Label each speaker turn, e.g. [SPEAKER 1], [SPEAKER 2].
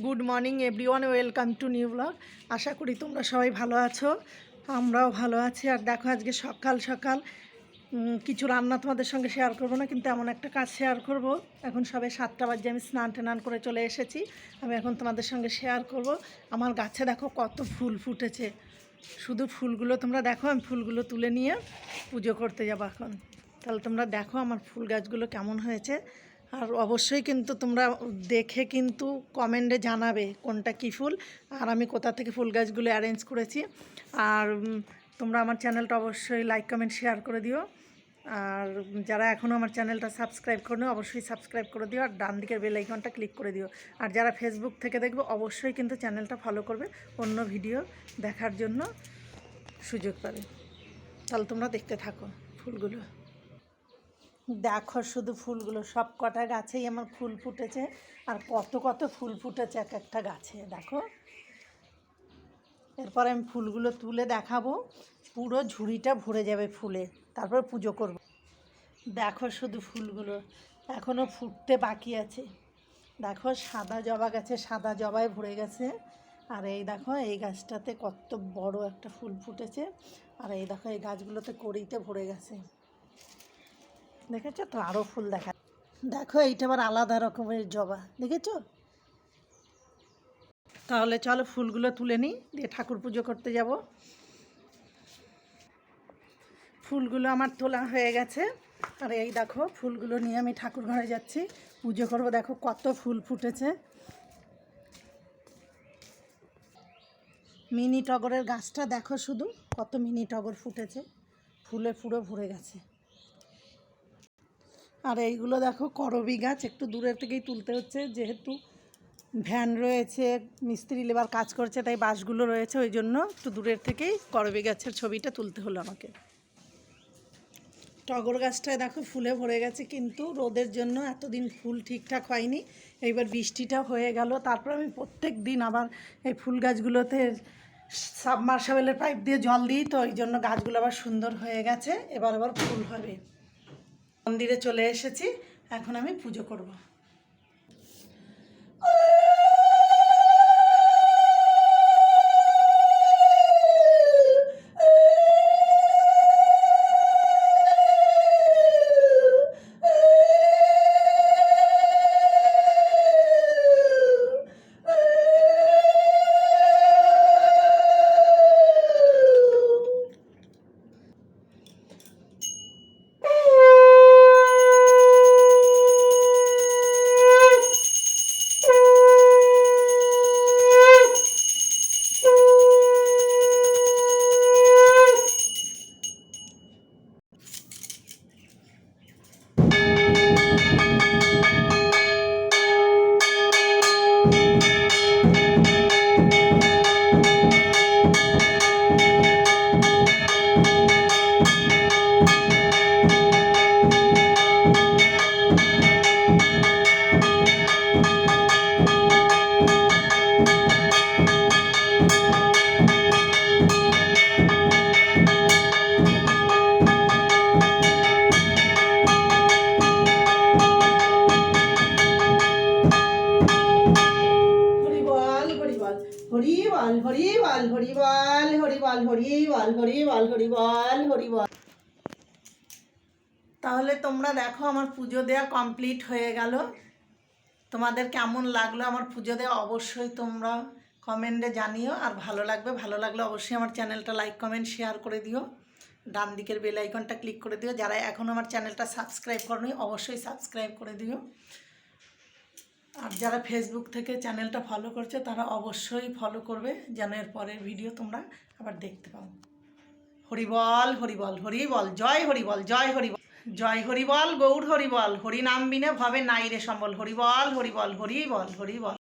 [SPEAKER 1] Good morning everyone welcome to new blog আশা করি তোমরা সবাই ভালো আছো। আমরাও ভালো আছি। আর দেখো, আজকে সকাল সকাল কিছু রান্না তোমাদের সঙ্গে শেয়ার করব না, কিন্তু এমন একটা কাজ শেয়ার করব। এখন সবে সাতটা বাজে, আমি স্নান টান করে চলে এসেছি। আমি এখন তোমাদের সঙ্গে শেয়ার করব। আমার গাছে দেখো কত ফুল ফুটেছে। শুধু ফুলগুলো তোমরা দেখো, আমি ফুলগুলো তুলে নিয়ে পুজো করতে যাব এখন। তাহলে তোমরা দেখো আমার ফুল গাছগুলো কেমন হয়েছে। আর অবশ্যই কিন্তু তোমরা দেখে কিন্তু কমেন্টে জানাবে কোনটা কী ফুল। আর আমি কোথা থেকে ফুল গাছগুলো অ্যারেঞ্জ করেছি। আর তোমরা আমার চ্যানেলটা অবশ্যই লাইক কমেন্ট শেয়ার করে দিও। আর যারা এখনও আমার চ্যানেলটা সাবস্ক্রাইব করো অবশ্যই সাবস্ক্রাইব করে দিও। আর ডান দিকের বেল আইকনটা ক্লিক করে দিও। আর যারা ফেসবুক থেকে দেখবে, অবশ্যই কিন্তু চ্যানেলটা ফলো করবে। অন্য ভিডিও দেখার জন্য সুযোগ পাবে। তাহলে তোমরা দেখতে থাকো ফুলগুলো। দেখো শুধু ফুলগুলো, সব কটা গাছেই আমার ফুল ফুটেছে আর কত কত ফুল ফুটেছে এক একটা গাছে, দেখো। এরপর আমি ফুলগুলো তুলে দেখাবো, পুরো ঝুড়িটা ভরে যাবে ফুলে, তারপর পুজো করব। দেখো শুধু ফুলগুলো এখনও ফুটতে বাকি আছে। দেখো সাদা জবা গাছে সাদা জবায় ভরে গেছে, আর এই দেখো এই গাছটাতে কত বড় একটা ফুল ফুটেছে, আর এই দেখো এই গাছগুলোতে কড়িতে ভরে গেছে। দেখেছ তো? আরও ফুল দেখা দেখো, এইটা আবার আলাদা রকমের জবা, দেখেছ? তাহলে চলো ফুলগুলো তুলে নিই, দিয়ে ঠাকুর পুজো করতে যাব। ফুলগুলো আমার তোলা হয়ে গেছে। আর এই দেখো, ফুলগুলো নিয়ে আমি ঠাকুর ঘরে যাচ্ছি। পুজো করব, দেখো কত ফুল ফুটেছে। মিনি টগরের গাছটা দেখো শুধু, কত মিনি টগর ফুটেছে। ফুলে পুরো ভরে গেছে। আর এইগুলো দেখো করবি গাছ, একটু দূরের থেকেই তুলতে হচ্ছে, যেহেতু ভ্যান রয়েছে, মিস্ত্রি লেবার কাজ করছে, তাই বাসগুলো রয়েছে, ওই জন্য একটু দূরের থেকেই করবি গাছের ছবিটা তুলতে হলো আমাকে। টগর গাছটায় দেখো ফুলে ভরে গেছে, কিন্তু রোদের জন্য এতদিন ফুল ঠিকঠাক হয়নি, এইবার বৃষ্টিটা হয়ে গেল, তারপর আমি প্রত্যেক দিন আবার এই ফুল গাছগুলোতে সাবমার্সাবেলের পাইপ দিয়ে জল দিই, তো ওই জন্য গাছগুলো আবার সুন্দর হয়ে গেছে, এবার আবার ফুল হবে। মন্দিরে চলে এসেছি এখন আমি পুজো করব। বল, হরি বল হরি বল হরি বল হরি বল হরি বল হরি বল হরি বল। তাহলে তোমরা দেখো আমার পুজো দেওয়া কমপ্লিট হয়ে গেল। তোমাদের কেমন লাগল আমার পুজো দেওয়া অবশ্যই তোমরা কমেন্টে জানিও। আর ভালো লাগবে, ভালো লাগলে অবশ্যই আমার চ্যানেলটা লাইক, কমেন্ট, শেয়ার করে দিও। ডান দিকের বেল আইকনটা ক্লিক করে দিও। যারা এখনও আমার চ্যানেলটা সাবস্ক্রাইব করনি, অবশ্যই সাবস্ক্রাইব করে দিও। আর যারা ফেসবুক থেকে চ্যানেলটা ফলো করছে তারা অবশ্যই ফলো করবে যেন এর পরের ভিডিও তোমরা আবার দেখতে পাও হরিবল হরিবল হরিবল জয় হরিবল জয় হরিবল জয় হরিবল গৌর হরিবল হরিনাম বিনে ভবে নাই রে সম্বল হরিবল হরিবল হরিবল হরিবল